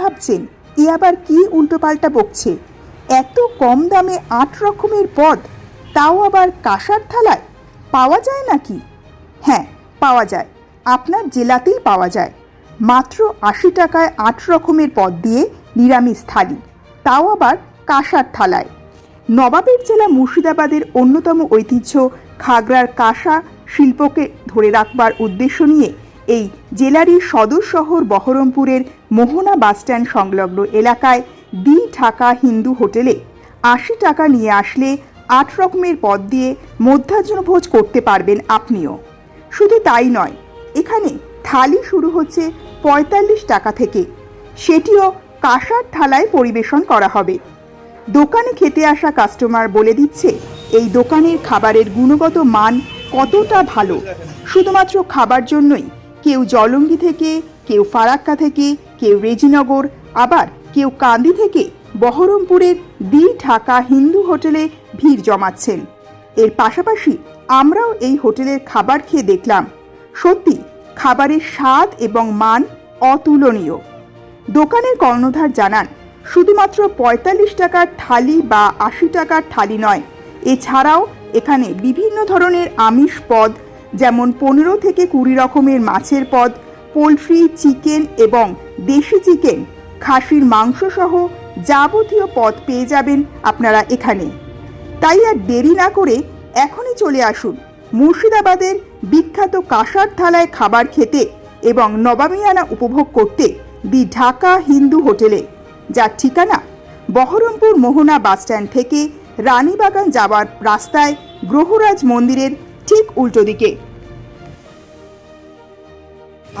ভাবছেন, এ আবার কি উল্টোপাল্টা বকছে? এত কম দামে আট রকমের পদ, তাও আবার কাঁসার থালায়? পাওয়া যায় নাকি? হ্যাঁ পাওয়া যায়। আপনার জেলাতেই পাওয়া যায়। মাত্র আশি টাকায় আট রকমের পদ দিয়ে নিরামিষ থালি, তাও আবার কাঁসার থালায়। নবাবের জেলা মুর্শিদাবাদের অন্যতম ঐতিহ্য খাগড়ার কাঁসা শিল্পকে ধরে রাখবার উদ্দেশ্য নিয়ে এই জেলারই সদর শহর বহরমপুরের মোহনা বাসস্ট্যান্ড সংলগ্ন এলাকায় দি ঢাকা হিন্দু হোটেলে আশি টাকা নিয়ে আসলে আট রকমের পদ দিয়ে মধ্যাহ্নভোজ করতে পারবেন আপনিও। শুধু তাই নয়, এখানে থালি শুরু হচ্ছে পঁয়তাল্লিশ টাকা থেকে। সেটিও কাঁসার থালায় পরিবেশন করা হবে। দোকানে খেতে আসা কাস্টমার বলে দিচ্ছে, এই দোকানের খাবারের গুণগত মান কতটা ভালো? শুধুমাত্র খাবার জন্যই কেউ জলঙ্গি থেকে, কেউ ফারাক্কা থেকে, কেউ রেজিনগর, আবার কেউ কান্দি থেকে বহরমপুরের দি ঢাকা হিন্দু হোটেলে ভিড় জমাচ্ছেন। এর পাশাপাশি আমরাও এই হোটেলের খাবার খেয়ে দেখলাম। সত্যি, খাবারের স্বাদ এবং মান অতুলনীয়। দোকানের কর্ণধার জানান, শুধুমাত্র পঁয়তাল্লিশ টাকার থালি বা আশি টাকার থালি নয়, এছাড়াও এখানে বিভিন্ন ধরনের আমিষ পদ যেমন পনেরো থেকে কুড়ি রকমের মাছের পদ, পোলট্রি, চিকেন এবং দেশি চিকেন, খাসির মাংস সহ যাবতীয় পদ পেয়ে যাবেন আপনারা এখানে। তাই আর দেরি না করে এখনই চলে আসুন মুর্শিদাবাদের বিখ্যাত কাঁসার থালায় খাবার খেতে এবং নবামিয়ানা উপভোগ করতে দি ঢাকা হিন্দু হোটেলে। যার ঠিকানা বহরমপুর মোহনা বাসস্ট্যান্ড থেকে রানীবাগান যাওয়ার রাস্তায় গ্রহরাজ মন্দিরের ঠিক উল্টো দিকে।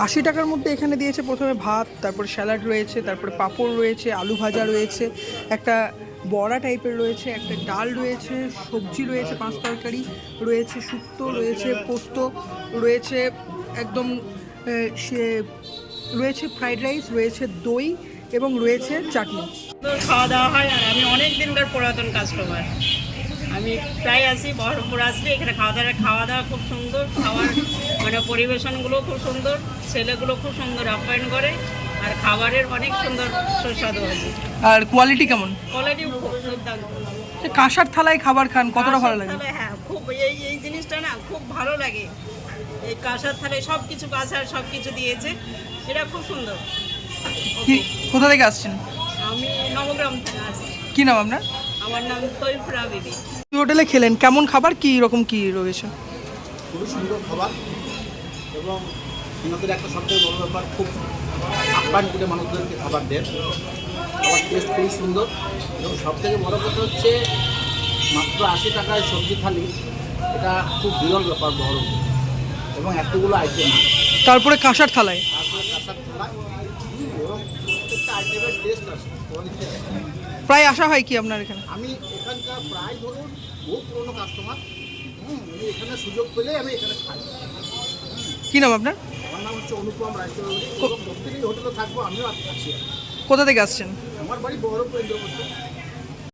আশি টাকার মধ্যে এখানে দিয়েছে প্রথমে ভাত তারপরে স্যালাড রয়েছে তারপরে পাঁপড় রয়েছে আলু ভাজা রয়েছে একটা বড়া টাইপের রয়েছে একটা ডাল রয়েছে সবজি রয়েছে পাঁচ তরকারি রয়েছে শুক্তো রয়েছে পোস্ত রয়েছে একদম সে রয়েছে ফ্রাইড রাইস রয়েছে দই এবং রয়েছে চাটনি। খাওয়া দাওয়া হয় আর আমি অনেক দিনকার পুরাতন কাস্টমার। আমি প্রায় আসি বহরমপুর আসলে এখানে খাওয়া দাওয়া খাওয়া দাওয়া খুব সুন্দর। খাওয়ার মানে পরিবেশনগুলো খুব সুন্দর। ছেলেগুলো খুব সুন্দর আপ্যায়ন করে। আর খাবারের অনেক সুন্দর সুস্বাদু আছে। আর কোয়ালিটি কেমন? কোয়ালিটি কাঁসার থালায় খাবার খান কতটা ভালো লাগে? হ্যাঁ খুব এই এই জিনিসটা না খুব ভালো লাগে। এই কাঁসার থালে সব কিছু কাঁসার সব কিছু দিয়েছে। এটা খুব সুন্দর। কোথা থেকে আসছেন? আমি নবগ্রাম থেকে আসছি। কি নাম আপনার? আমার নাম তৈফুরা বিবি। হোটেলে খেলেন? কেমন খাবার? কি রকম কি রয়েছে? খুবই সুন্দর খাবার এবং ওনাদের একটা সবথেকে বড় ব্যাপার খুব আপ্যায়ন করে মানুষদেরকে খাবার দেন। খাবার টেস্ট খুবই সুন্দর এবং সবথেকে বড় কথা হচ্ছে মাত্র আশি টাকায় সবজি থালি এটা খুব বিরল ব্যাপার বড়। এবং এতগুলো আইটেম তারপরে কাঁসার থালায়? তারপরে কাঁসার থালায় প্রায় আসা হয় কি আপনার এখানে? আমি এখানকার প্রায় ধরুন বহু পুরনো কাস্টমার আমি এখানে সুযোগ পেলে আমি এখানে খাই কী নাম আপনার? আমার নাম হচ্ছে অনুপম রায়চৌধুরী প্রত্যেকেই হোটেলে থাকব আমিও আছি। কোথা থেকে আসছেন? আমার বাড়ি বহরমপুর ইন্দ্রপ্রস্থ।